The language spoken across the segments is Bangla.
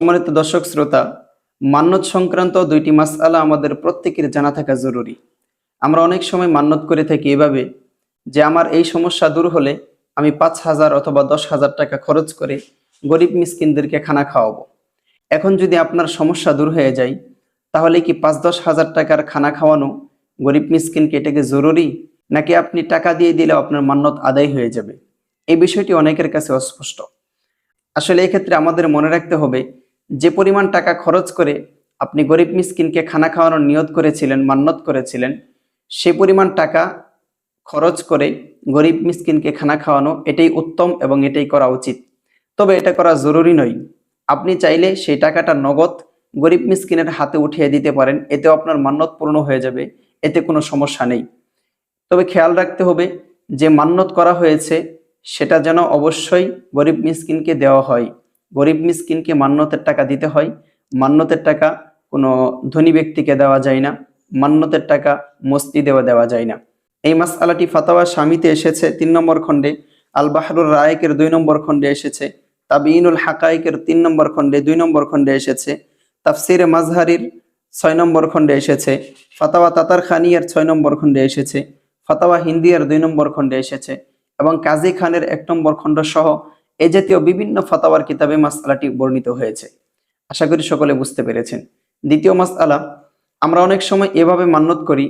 সম্মানিত দর্শক শ্রোতা, মান্যত সংক্রান্ত দুইটি মাসআলা আমাদের প্রত্যেকের জানা থাকা জরুরি। আমরা অনেক সময় মান্যত করে থাকি এভাবে যে আমার এই সমস্যা দূর হলে আমি পাঁচ হাজার অথবা দশ হাজার টাকা খরচ করে গরিব মিসকিনদেরকে খানা খাওয়াবো। এখন যদি আপনার সমস্যা দূর হয়ে যায়, তাহলে কি পাঁচ দশ হাজার টাকার খানা খাওয়ানো গরিব মিসকিনকে এটাকে জরুরি? নাকি আপনি টাকা দিয়ে দিলে আপনার মান্যত আদায় হয়ে যাবে? এই বিষয়টি অনেকের কাছে অস্পষ্ট। আসলে এক্ষেত্রে আমাদের মনে রাখতে হবে যে পরিমাণ টাকা খরচ করে আপনি গরিব মিসকিনকে খানা খাওয়ানোর নিয়ত করেছিলেন, মান্যত করেছিলেন, সে পরিমাণ টাকা খরচ করে গরিব মিসকিনকে খানা খাওয়ানো এটাই উত্তম এবং এটাই করা উচিত। তবে এটা করা জরুরি নয়। আপনি চাইলে সেই টাকাটা নগদ গরিব মিসকিনের হাতে উঠিয়ে দিতে পারেন, এতেও আপনার মান্যত পূর্ণ হয়ে যাবে, এতে কোনো সমস্যা নেই। তবে খেয়াল রাখতে হবে যে মান্যত করা হয়েছে, সেটা যেন অবশ্যই গরিব মিসকিনকে দেওয়া হয়। গরিব মিসকিনকে মান্যতের টাকা দিতে হয়। মান্যতের টাকা কোনো ধনী ব্যক্তিকে দেওয়া যায় না। মান্যতের টাকা মসজিদেও দেওয়া যায় না। এই মাসআলাটি ফাতাওয়া স্বামীতে এসেছে তিন নম্বর খণ্ডে আল বাহরুর রায়েকের দুই নম্বর খণ্ডে এসেছে তাবিনুল হাকাইকের তিন নম্বর খণ্ডে দুই নম্বর খণ্ডে এসেছে তাফসির মাজহারির ছয় নম্বর খণ্ডে এসেছে, ফাতাওয়া তাতার খানিয়ার ছয় নম্বর খণ্ডে এসেছে, ফাতাওয়া হিন্দিয়ার দুই নম্বর খণ্ডে এসেছে এবং কাজী খানের এক নম্বর খণ্ড সহ এ জাতীয় বিভিন্ন ফাতাওয়ার কিতাবে মাসআলাটি বর্ণিত হয়েছে। আশা করি সকলে বুঝতে পেরেছেন। দ্বিতীয় মাসআলা, আমরা অনেক সময় এভাবে মান্যত করি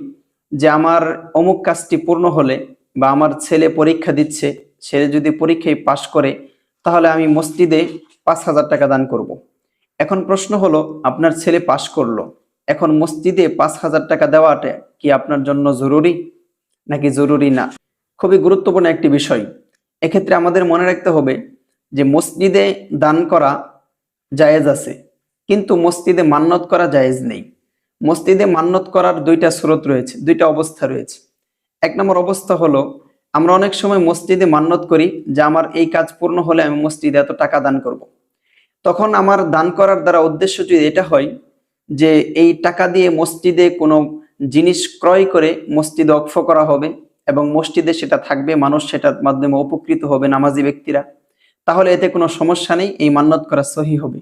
যে আমার অমুক কাজটি পূর্ণ হলে বা আমার ছেলে পরীক্ষা দিচ্ছে, সে যদি পরীক্ষায় পাশ করে, তাহলে আমি মসজিদে পাঁচ হাজার টাকা দান করব। এখন প্রশ্ন হলো, আপনার ছেলে পাশ করল, এখন মসজিদে পাঁচ হাজার টাকা দেওয়াটা কি আপনার জন্য জরুরি নাকি জরুরি না? খুবই গুরুত্বপূর্ণ একটি বিষয়। এক্ষেত্রে আমাদের মনে রাখতে হবে যে মসজিদে দান করা জায়েজ আছে, কিন্তু মসজিদে মান্যত করা জায়েজ নেই মসজিদে মান্যত করার দুইটা স্রোত রয়েছে, দুইটা অবস্থা রয়েছে এক নম্বর অবস্থা হলো, আমরা অনেক সময় মসজিদে মান্যত করি যে আমার এই কাজ পূর্ণ হলে আমি মসজিদে এত টাকা দান করব। তখন আমার দান করার দ্বারা উদ্দেশ্য যদি এটা হয় যে এই টাকা দিয়ে মসজিদে কোনো জিনিস ক্রয় করে মসজিদে অক্ষ করা হবে এবং মসজিদে সেটা থাকবে, মানুষ সেটার মাধ্যমে উপকৃত হবে নামাজি ব্যক্তিরা তাহলে এতে কোনো সমস্যা নেই, এই মান্যত করা সহি হবে।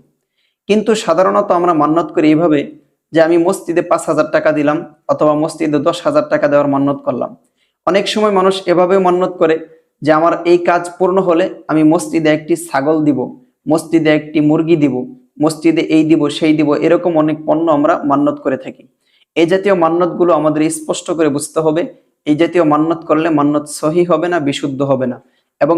কিন্তু সাধারণত আমরা মান্যত করি এইভাবে যে আমি মসজিদে পাঁচ হাজার টাকা দিলাম অথবা মসজিদে দশ হাজার টাকা দেওয়ার মান্যত করলাম। অনেক সময় মানুষ এভাবে মান্যত করে যে আমার এই কাজ পূর্ণ হলে আমি মসজিদে একটি ছাগল দিব, মসজিদে একটি মুরগি দিব, মসজিদে এই দিব, সেই দিব, এরকম অনেক পণ্য আমরা মান্যত করে থাকি। এই জাতীয় মান্যতগুলো আমাদের স্পষ্ট করে বুঝতে হবে, এই জাতীয় মান্যত করলে মান্যত সহি হবে না, বিশুদ্ধ হবে না। এবং